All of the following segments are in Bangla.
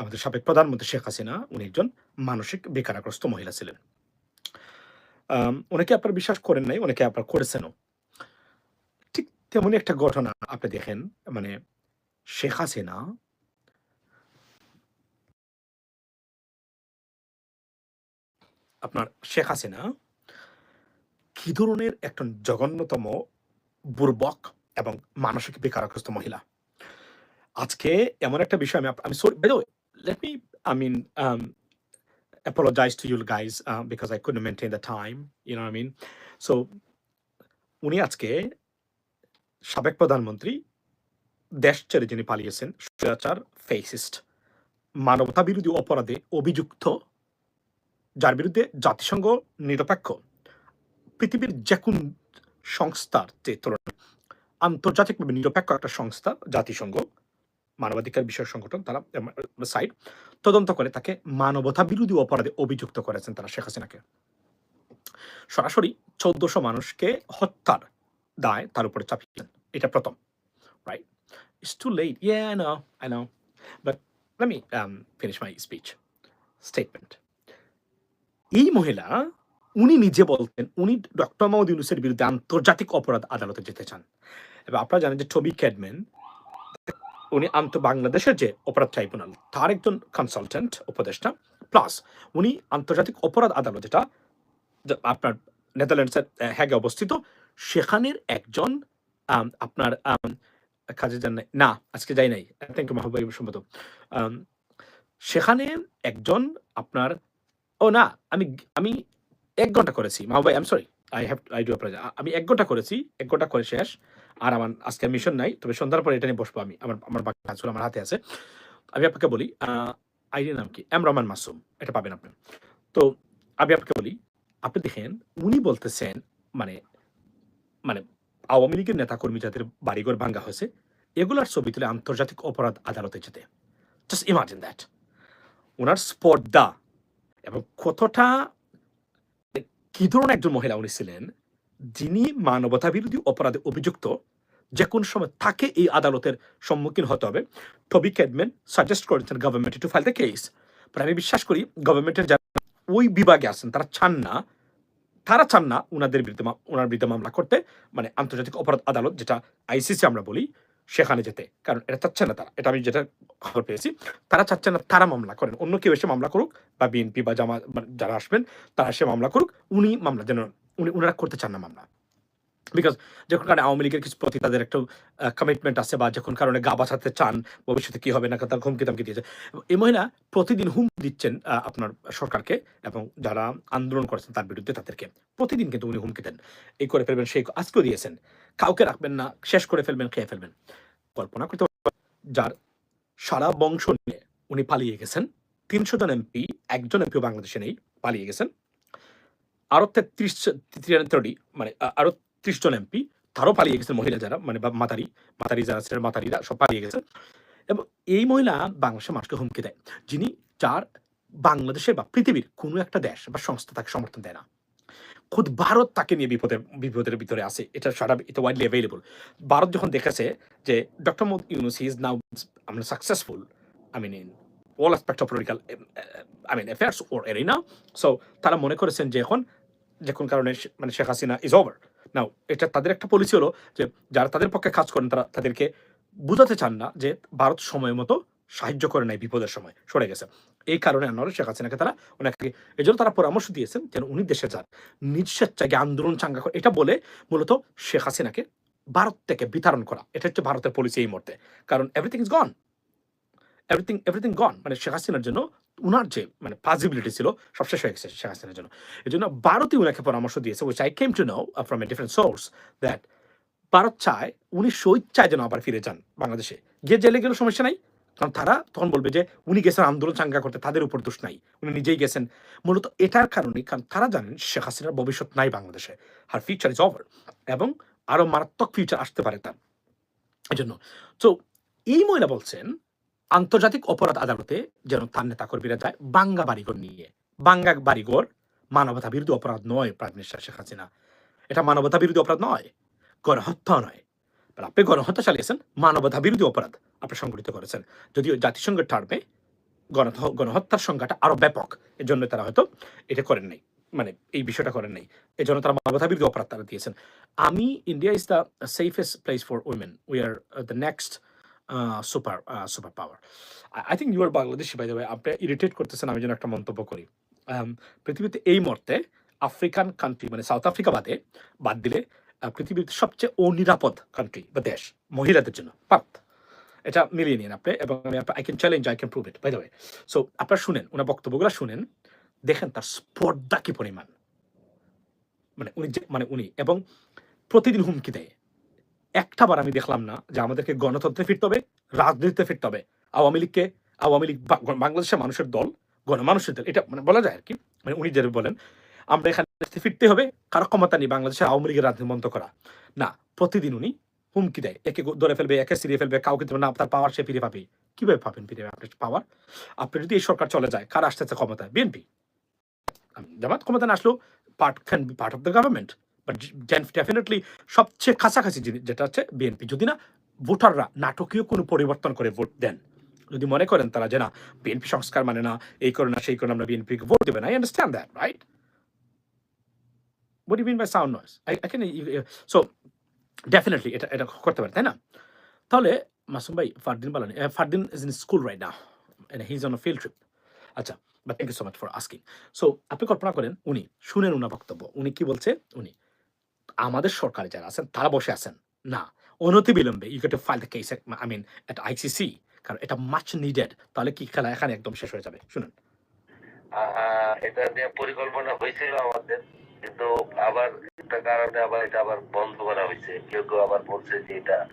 আমাদের সাবেক প্রধানমন্ত্রী শেখ হাসিনা, উনি একজন মানসিক বেকারাগ্রস্ত মহিলা ছিলেন। অনেকে আপনার বিশ্বাস করেন নাই অনেকে আপনার করেছেনও। ঠিক তেমনই একটা ঘটনা আপনি দেখেন মানে শেখ হাসিনা আপনার শেখ হাসিনা কি ধরনের একজন জঘন্যতম বুর্বক এবং মানসিক বেকারগ্রস্ত মহিলা? আজকে এমন একটা বিষয় আমি আমি sorry let me I mean apologize to you guys uh, because I couldn't maintain the time you know what I mean? So উনি আজকে সাবেক প্রধানমন্ত্রী দেশ ছেড়ে যিনি পালিয়েছেন স্বৈরাচার ফেসিস্ট মানবতা বিরোধী অপরাধে অভিযুক্ত যার বিরুদ্ধে জাতিসংঘ নিরপেক্ষ পৃথিবীর যে কোন সংস্থার যে তুলনায় আন্তর্জাতিকভাবে নিরপেক্ষ একটা সংস্থা জাতিসংঘ মানবাধিকার বিষয় সংগঠন তারা সাইড তদন্ত করে তাকে মানবতা বিরোধী অপরাধে অভিযুক্ত করেছেন তারা, শেখ হাসিনাকে। সরাসরি চোদ্দশো মানুষকে হত্যার দায় তার উপরে চাপিয়েছেন। এটা প্রথম right I know but let me finish my speech statement এই মহিলা, উনি নিজে বলতেন, উনি ডক্টর মোহাম্মদ ইউনুসের বিরুদ্ধে আন্তর্জাতিক অপরাধ আদালতে যেতে চান। এবার আপনারা জানেন যে টবি ক্যাডম্যান উনি আন্ত বাংলাদেশের যে অপরাধ ট্রাইব্যুনাল, তার একজন কনসালটেন্ট উপদেষ্টা প্লাস উনি আন্তর্জাতিক অপরাধ আদালত, যেটা আপনার নেদারল্যান্ডসের হ্যাগে অবস্থিত, সেখানের একজন আপনার কাজে যান না, আজকে যাই নাই থ্যাংক ইউ মাহবুব সম্মত সেখানে একজন আপনার, ও না, আমি আমি এক ঘণ্টা করেছি, Mahbub I am sorry I have I do আমি এক ঘণ্টা করেছি, এক ঘণ্টা করে শেষ আর আমার আজকে মিশন নাই, তবে সন্ধ্যার পরে এটা নিয়ে বসবো আমি। আমার আমার বাকি কাজগুলো আমার হাতে আছে। আমি আপনাকে বলি আইডির নাম কি? এম রহমান মাসুম, এটা পাবেন আপনি। তো আমি আপনাকে বলি, আপনি দেখেন, উনি বলতেছেন মানে মানে আওয়ামী লীগের নেতাকর্মী যাদের বাড়িঘর ভাঙ্গা হয়েছে, এগুলার ছবি তুলে আন্তর্জাতিক অপরাধ আদালতে যেতে। জাস্ট ইমাজিন দ্যাট ওনার স্পর্ধা এবং কতটা কি ধরনের একজন মহিলা উনি ছিলেন যিনি মানবতা বিরোধী অপরাধে অভিযুক্ত যে কোন সময় তাকে এই আদালতের সম্মুখীন হতে হবে। টবি ক্যাডম্যান সাজেস্ট করেছেন government to file the case but আমি বিশ্বাস করি গভর্নমেন্টের যারা ওই বিভাগে আছেন, তারা চান না, তারা চান না ওনাদের বিরুদ্ধে ওনার বিরুদ্ধে মামলা করতে মানে আন্তর্জাতিক অপরাধ আদালত, যেটা আইসিসি আমরা বলি, সেখানে যেতে। কারণ এটা চাচ্ছে না তারা। এটা আমি যেটা খবর পেয়েছি, তারা চাচ্ছে না তারা মামলা করেন। অন্য কেউ এসে মামলা করুক, বা বিএনপি বা জামা মানে যারা আসবেন, তারা এসে মামলা করুক, উনি মামলা যেন উনি ওনারা করতে চান না মামলা। বিকজ যখন কারণে আওয়ামী লীগের কিছু প্রতি তাদের একটা কমিটমেন্ট আছে বা যখন কারণে গা বাঁচাতে চান, ভবিষ্যতে কি হবে না তার হুমকি তামকি দিয়েছে। এই মহিলা প্রতিদিন হুম দিচ্ছেন আপনার সরকারকে এবং যারা আন্দোলন করেছেন তার বিরুদ্ধে তাদেরকে। প্রতিদিন কিন্তু উনি হুমকি দেন। এই করে ফেলবেন, সেই আজকেও দিয়েছেন। কাউকে রাখবেন না, শেষ করে ফেলবেন, খেয়ে ফেলবেন। কল্পনা করতে যার সারা বংশ নিয়ে উনি পালিয়ে গেছেন। তিনশো জন এমপি, একজন এমপিও বাংলাদেশে নেই, পালিয়ে গেছেন। আরও তেত্রিশ তিরানব্বই মানে আ- আরও ত্রিশ জন এমপি, তারও পালিয়ে গেছেন মহিলা যারা মানে মাতারি মাতারি যারা ছিলেন, মাতারিরা সব পালিয়ে গেছেন। এবং এই মহিলা বাংলাদেশের মানুষকে হুমকি দেয়, যিনি যার বাংলাদেশের বা পৃথিবীর কোনো একটা দেশ বা সংস্থা তাকে সমর্থন দেয় না। খুদ ভারত তাকে নিয়ে বিপদে, বিপদের ভিতরে আছে, এটা সারা, এটা ওয়াইডলি অ্যাভেলেবল ভারত যখন দেখেছে যে ডক্টর মোদ ইউনুস ইজ নাও আমরা successful I mean in all aspect of political I mean affairs or arena so তারা মনে করেছেন যে এখন যে কোন কারণে মানে Sheikh Hasina is over now এটা তাদের একটা পলিসি হলো যে যারা তাদের পক্ষে কাজ করেন, তারা তাদেরকে বুঝাতে চান না যে ভারত সময় মতো সাহায্য করে নাই বিপদের সময়। সরে গেছে। এই কারণে আনোয়ার শেখ হাসিনাকে তারা ওনাকে এই জন্য তারা পরামর্শ দিয়েছেন যেন উনি দেশে যান। গিয়ে আন্দোলন চাঙ্গা করে এটা বলে মূলত শেখ হাসিনাকে ভারত থেকে বিতরণ করা। এটা হচ্ছে ভারতের পলিসি এই মুহূর্তে। কারণ everything is gone everything everything gone মানে শেখ হাসিনার জন্য উনার যে মানে পসিবিলিটি ছিল, সব শেষ হয়ে গেছে শেখ হাসিনার জন্য। এই জন্য ভারতই উনাকে পরামর্শ দিয়েছে which I came to know from a different source that Bharat চায় উনি স্বেচ্ছায় যেন আবার ফিরে যান বাংলাদেশে। গিয়ে জেলে গেলে সমস্যা নাই, কারণ তারা তখন বলবে যে, উনি গেছেন আন্দোলন চাঙ্গা করতে, তাদের উপর দোষ নাই, উনি নিজেই গেছেন। মূলত এটার কারণে, কারণ তারা জানেন শেখ হাসিনার ভবিষ্যৎ নাই বাংলাদেশে আর ফিউচার ইজ ওভার এবং আরও মারাত্মক ফিউচার আসতে পারে তার। এই জন্য তো এই মহিলা বলছেন আন্তর্জাতিক অপরাধ আদালতে যেন তার নেতা কর্মীরা যায় বাঙ্গা বাড়িঘর নিয়ে। বাঙ্গা বাড়িঘর মানবতা বিরোধী অপরাধ নয় প্রাইম মিনিস্টার শেখ হাসিনা। এটা মানবতা বিরোধী অপরাধ নয়, গণহত্যা নয়। আপনি গণহত্যা চালিয়েছেন মানবতা বিরোধী অপরাধ আপনি সংগঠিত করেছেন। যদিও জাতিসংঘের টার্মে গণহ- গণহত্যার সংখ্যাটা আরও ব্যাপক। এজন্য তারা হয়তো এটা করেন নাই মানে এই বিষয়টা করেন নাই। এজন্য তারা মানবতা বিরোধী অপরাধ তারা দিয়েছেন। আমি India is the safest place for women we are the next super super power I think you are Bangladeshi by the way আপনি ইরিটেট করতেছেন, আমি যেন একটা মন্তব্য করি। পৃথিবীতে এই মুহূর্তে আফ্রিকান কান্ট্রি মানে সাউথ আফ্রিকা বাদে বাদ দিলে পৃথিবীর সবচেয়ে অনিরাপদ কান্ট্রি বা দেশ মহিলাদের জন্য পার্থ এটা মিলিয়ে নিন আপনি এবং আমি I can challenge I can prove it by the way so আপনারা শুনেন ওনার বক্তব্যগুলো শুনেন, দেখেন তার স্পর্ধা কি পরিমাণ। মানে উনি মানে উনি এবং প্রতিদিন হুমকি দেয়। একটা বার আমি দেখলাম না যে আমাদেরকে গণতন্ত্রে ফিরতে হবে, রাজনীতিতে ফিরতে হবে। আওয়ামী লীগকে, আওয়ামী লীগ বাংলাদেশের মানুষের দল, গণমানুষের দল, এটা মানে বলা যায় আর কি। মানে উনি যেটা বলেন, আমরা এখানে ফিরতে হবে, কারও ক্ষমতা নেই বাংলাদেশের আওয়ামী লীগের রাজনীতি বন্ধ করা। না, প্রতিদিন উনি হুমকি দেয়, একে ধরে ফেলবে, একে সিরিয়ে ফেলবে, কাউকে দেবে না, তার পাওয়ার সে ফিরে পাবে। কীভাবে পাবেন ফিরে আপনার পাওয়ার আপনি যদি এই সরকার চলে যায়, কার আসতে ক্ষমতায়? বিএনপি। জামাত ক্ষমতা না আসলেও part can be part of the government but definitely সবচেয়ে কাছাকাছি যেটা হচ্ছে বিএনপি যদি না ভোটাররা নাটকীয় কোনো পরিবর্তন করে ভোট দেন। যদি মনে করেন তারা যে না বিএনপি সংস্কার মানে না এই করে না সেই করে আমরা বিএনপিকে ভোট দেবেন I understand that right What do you mean by sound noise? I, I can, definitely এটা এটা করতে পারে তাই না? তাহলে মাসুম ভাই Fardeen Balani Fardeen is in school right now and he's on a field trip আচ্ছা but thank you so much for asking so আপনি কল্পনা করেন উনি শুনেন উনার বক্তব্য উনি কি বলছে? উনি আমাদের সরকারে যারা আছেন, তারা বসে আছেন। না অনতি বিলম্বে you get file the case I mean at ICC কারণ এটা মাচ নিডেড তাহলে কি খেলা এখানে একদম শেষ হয়ে যাবে? শুনুন। এটা নিয়ে পরিকল্পনা হয়েছিল আমাদের, কিন্তু আবার একটা কারণে আবার এটা আবার বন্ধ করা হয়েছে। কেউ কেউ আবার বলছে যে এটা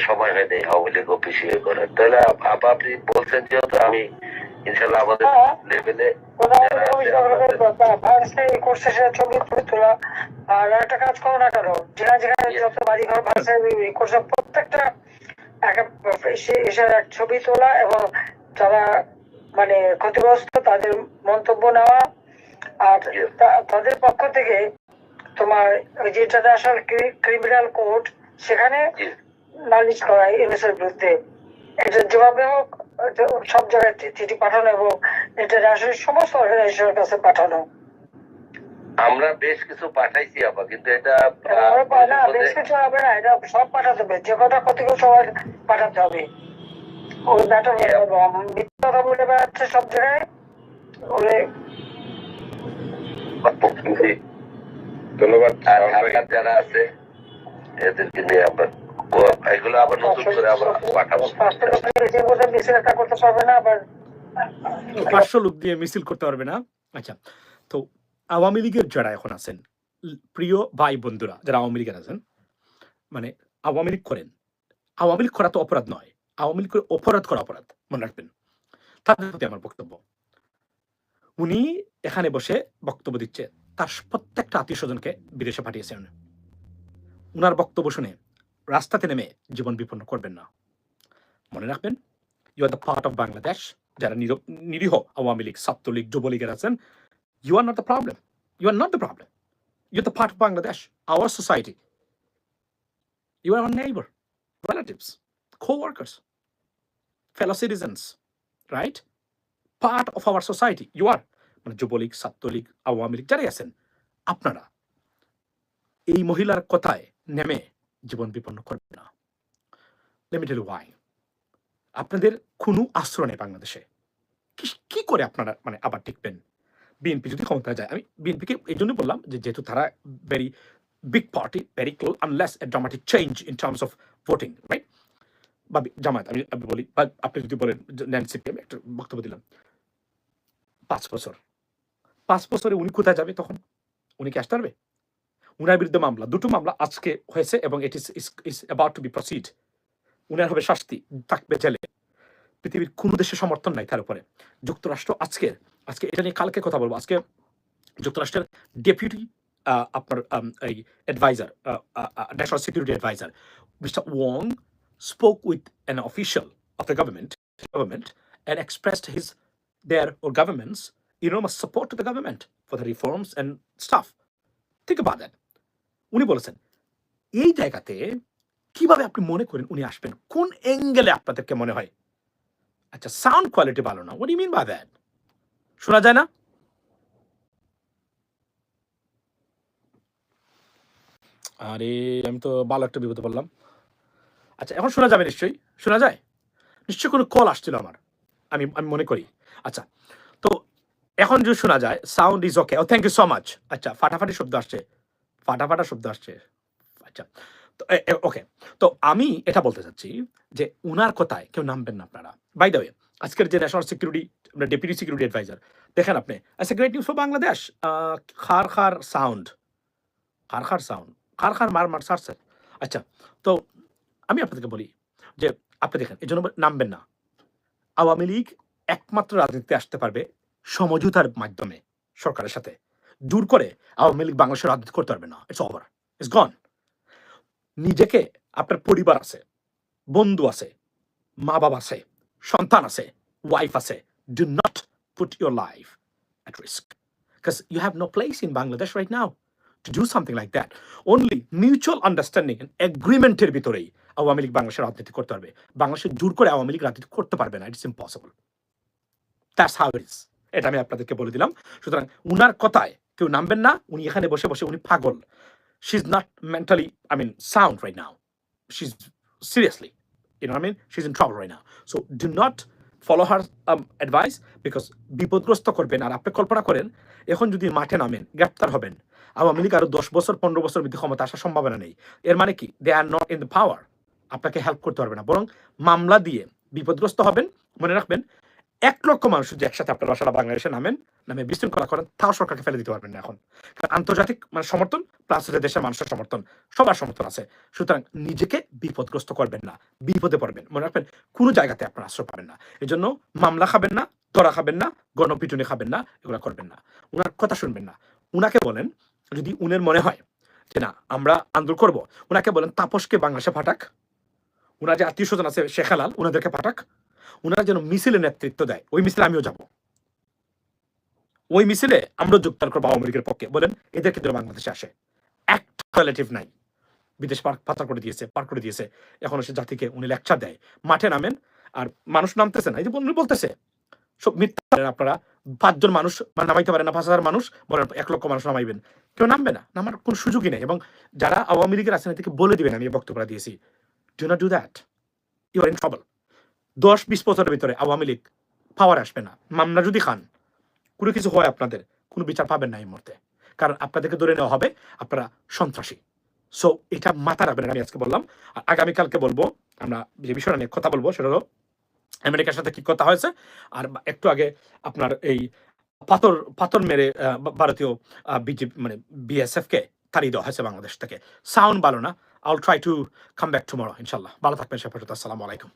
সময় হয় নাই আওয়ামী লীগ তাহলে আপ- আপ- আপনি বলছেন যেহেতু আমি ইনশাল্লাহ আমাদের হ্যাঁ। লেভেলে করছে সেটা ছবি তুলে তোলা। আর একটা কাজ করো না কেন যেখানে যেখানে যত বাড়ি ঘর ভাষা করছে প্রত্যেকটা এক ছবি তোলা এবং যারা মানে ক্ষতিগ্রস্ত তাদের মন্তব্য নেওয়া। আর তাদের পক্ষ থেকে তোমার ওই যে ইন্টারন্যাশনাল ক্রিমিনাল কোর্ট সেখানে নালিশ করা এনএসের বিরুদ্ধে। এটা যেভাবে হোক সব জায়গায় চিঠি পাঠানো এবং ইন্টারন্যাশনাল সমস্ত অর্গানাইজেশনের কাছে পাঠানো। আমরা বেশ কিছু পাঠাইছি আবার কিন্তু এটা বেশ কিছু হবে না এটা সব পাঠাতে হবে। যে কটা ক্ষতিগ্রস্ত সবাই পাঠাতে হবে। ওই ব্যাটার কথা বলে বেড়াচ্ছে সব জায়গায় ওরে। ধন্যবাদ যারা আছে এদেরকে নিয়ে আমরা ও- এগুলো আবার নতুন করে আবার পাঠাবো। পাঁচশো লোক দিয়ে মিছিল করতে পারবে না। আচ্ছা তো আওয়ামী লীগের যারা এখন আছেন, প্রিয় ভাই বন্ধুরা, যারা আওয়ামী লীগের আছেন মানে আওয়ামী লীগ করেন, আওয়ামী লীগ করা তো অপরাধ নয়। আওয়ামী লীগ অপরাধ করা অপরাধ, মনে রাখবেন। তাদের প্রতি আমার বক্তব্য। উনি এখানে বসে বক্তব্য দিচ্ছে, তার প্রত্যেকটা আত্মীয় স্বজনকে বিদেশে পাঠিয়েছেন। উনার বক্তব্য শুনে রাস্তাতে নেমে জীবন বিপন্ন করবেন না। মনে রাখবেন you are the part of Bangladesh যারা নিরীহ আওয়ামী লীগ, ছাত্রলীগ, যুবলীগের আছেন you are not the problem you are not the problem you are the part of Bangladesh our society you are our neighbor, relatives, co-workers, fellow citizens, right? Part of our society, you are মানে যুবলীগ, ছাত্রলীগ, আওয়ামী লীগ, যারাই আছেন, আপনারা এই মহিলার কথায় নেমে জীবন বিপন্ন করবেন না। লিমিটেড ওয়াই আপনাদের কোনো আশ্রয় নেই বাংলাদেশে। কি- করে আপনারা মানে আবার টিকবেন বিএনপি যদি ক্ষমতায় যায়, আমি বিএনপিকে এই জন্য বললাম যে যেহেতু তারা very big party very close unless a dramatic change in terms of voting right B- Jamaat, আমি আমি বলি, বা আপনি যদি বলেন ন্যান্সিপি আমি একটা বক্তব্য দিলাম। পাঁচ বছর। পাঁচ বছরে উনি কোথায় যাবে তখন? উনি কি আসতে পারবে? উনার বিরুদ্ধে মামলা। দুটো মামলা আজকে হয়েছে এবং it is is about to be proceed উনার হবে শাস্তি, থাকবে জেলে। পৃথিবীর কোনো দেশে সমর্থন নাই তার উপরে। যুক্তরাষ্ট্র আজকে আজকে এটা নিয়ে কালকে কথা বলব। আজকে যুক্তরাষ্ট্রের ডেপুটি আপনার এই adviser national security adviser mister Wong spoke with an official of the government government, and expressed his, their or government's enormous support to the government for the reforms and stuff. Think about that. উনি বলেছেন, এই জায়গাতে কীভাবে আপনি মনে করেন উনি আসবেন? কোন অ্যাঙ্গেলে আপনাদেরকে মনে হয়? আচ্ছা সাউন্ড কোয়ালিটি ভালো না। ইউ মিন বাই দ্যাট শোনা যায় না? আরে, আমি তো ভালো একটা বিপদে পড়লাম। আচ্ছা এখন শোনা যাবে নিশ্চয়ই? শোনা যায়? নিশ্চয়ই কোনো কল আসছিল আমার। আমি আমি মনে করি। আচ্ছা তো এখন যদি শোনা যায় sound is okay oh thank you so much আচ্ছা ফাটাফাটি শব্দ আসছে। ফাটাফাটা শব্দ আসছে। আচ্ছা তো ওকে তো আমি এটা বলতে চাচ্ছি যে উনার কথায় কেউ নামবেন না আপনারা। বাই দ্য ওয়ে আজকের যে national security deputy security adviser দেখেন আপনি আচ্ছা গ্রেট নিউজ ফর বাংলাদেশ খার খার সাউন্ড খার খার সাউন্ড খার খার মার মার সার স্যার আচ্ছা তো আমি আপনাদেরকে বলি যে আপনি দেখেন, এই জন্য নামবেন না। আওয়ামী লীগ একমাত্র রাজনীতিতে আসতে পারবে সমঝোতার মাধ্যমে সরকারের সাথে। দূর করে আওয়ামী লীগ বাংলাদেশের রাজনীতি করতে পারবে না। ইটস ওভার ইটস গন নিজেকে, আপনার পরিবার আছে, বন্ধু আছে মা বাবা আছে, সন্তান আছে ওয়াইফ আছে do not put your life at risk. Because you have no place in Bangladesh now to do something like that. Only mutual understanding and agreement ভিতরেই আওয়ামী লীগ বাংলাদেশের রাজনীতি করতে পারবে। বাংলাদেশের জোর করে আওয়ামী লীগ রাজনীতি করতে পারবে না। It's impossible that's how it is এটা আমি আপনাদেরকে বলে দিলাম। সুতরাং উনার কথায় কেউ নামবেন না উনি এখানে বসে বসে উনি পাগল। She is not mentally I mean sound right now she is seriously know what I mean? She's in trouble right now. So do not follow her um, advice বিপদগ্রস্ত করবেন আর আপনি কল্পনা করেন এখন যদি মাঠে নামেন গ্রেপ্তার হবেন। আওয়ামী লীগ আরও দশ বছর পনেরো বছর মধ্যে ক্ষমতা আসার সম্ভাবনা নেই। এর মানে কি? They are not in the power আপনাকে হেল্প করতে পারবে না। বরং মামলা দিয়ে বিপদগ্রস্ত হবেন মনে রাখবেন এক লক্ষ মানুষ যদি একসাথে আপনার বাসাটা বাংলাদেশে নামেন, নামে বিশৃঙ্খলা করেন, তাও সরকারকে ফেলে দিতে পারবেন না এখন। কারণ আন্তর্জাতিক মানে সমর্থন প্লাস হচ্ছে দেশের মানুষের সমর্থন, সবার সমর্থন আছে। সুতরাং নিজেকে বিপদগ্রস্ত করবেন না, বিপদে পড়বেন। মনে রাখবেন, কোনো জায়গাতে আপনার আশ্রয় পাবেন না। এই জন্য মামলা খাবেন না, ধরা খাবেন না, গণপিটুনি খাবেন না, এগুলো করবেন না। ওনার কথা শুনবেন না। উনাকে বলেন, যদি উনের মনে হয় যে না, আমরা আন্দোলন করব ওনাকে বলেন, তাপসকে বাংলাদেশে পাঠাক। উনার যে আত্মীয় স্বজন আছে শেখালাল ওনাদেরকে পাঠাক। উনারা যেন মিছিলে নেতৃত্ব দেয়, ওই মিছিলে আমিও যাব। ওই মিছিলে আমরা যোগদান করব আওয়ামী লীগের পক্ষে। বলেন এদেরকে যেন বাংলাদেশে আসে। একটা রিলেটিভ নাই। বিদেশ পার পাচার করে দিয়েছে, পার করে দিয়েছে। এখন সে জাতিকে উনি লেকচার দেয়। মাঠে নামেন, আর মানুষ নামতেছে না। এই যে উনি বলতেছে, সব মিথ্যা আপনারা। পাঁচজন মানুষ মানে নামাইতে পারেন না, পাঁচ হাজার মানুষ, বলেন এক লক্ষ মানুষ নামাইবেন। কেউ নামবে না। নামার কোনো সুযোগই নেই। এবং যারা আওয়ামী লীগের আছেন রাজনীতিকে বলে দিবেন, আমি এই বক্তব্যটা দিয়েছি। Do not do that you are in trouble দশ বিশ বছরের ভিতরে আওয়ামী লীগ পাওয়ার আসবে না। মামলা যদি খান, কোনো কিছু হয় আপনাদের, কোনো বিচার পাবেন না এই মুহূর্তে। কারণ আপনাদেরকে ধরে নেওয়া হবে, আপনারা সন্ত্রাসী। সো এটা মাথা রাখবেন আমি আজকে বললাম। আর আগামীকালকে বলব, আমরা যে বিষয়টা নিয়ে কথা বলব, সেটা হলো আমেরিকার সাথে কি কথা হয়েছে। আর একটু আগে আপনার এই পাথর পাথর মেরে ভারতীয় বিজেপি মানে বিএসএফ কে তাড়িয়ে দেওয়া হয়েছে বাংলাদেশ থেকে। সাউন্ড ভালো না। I'll try to come back tomorrow ইনশাল্লাহ ভালো থাকবেন, সে আসসালামু আলাইকুম।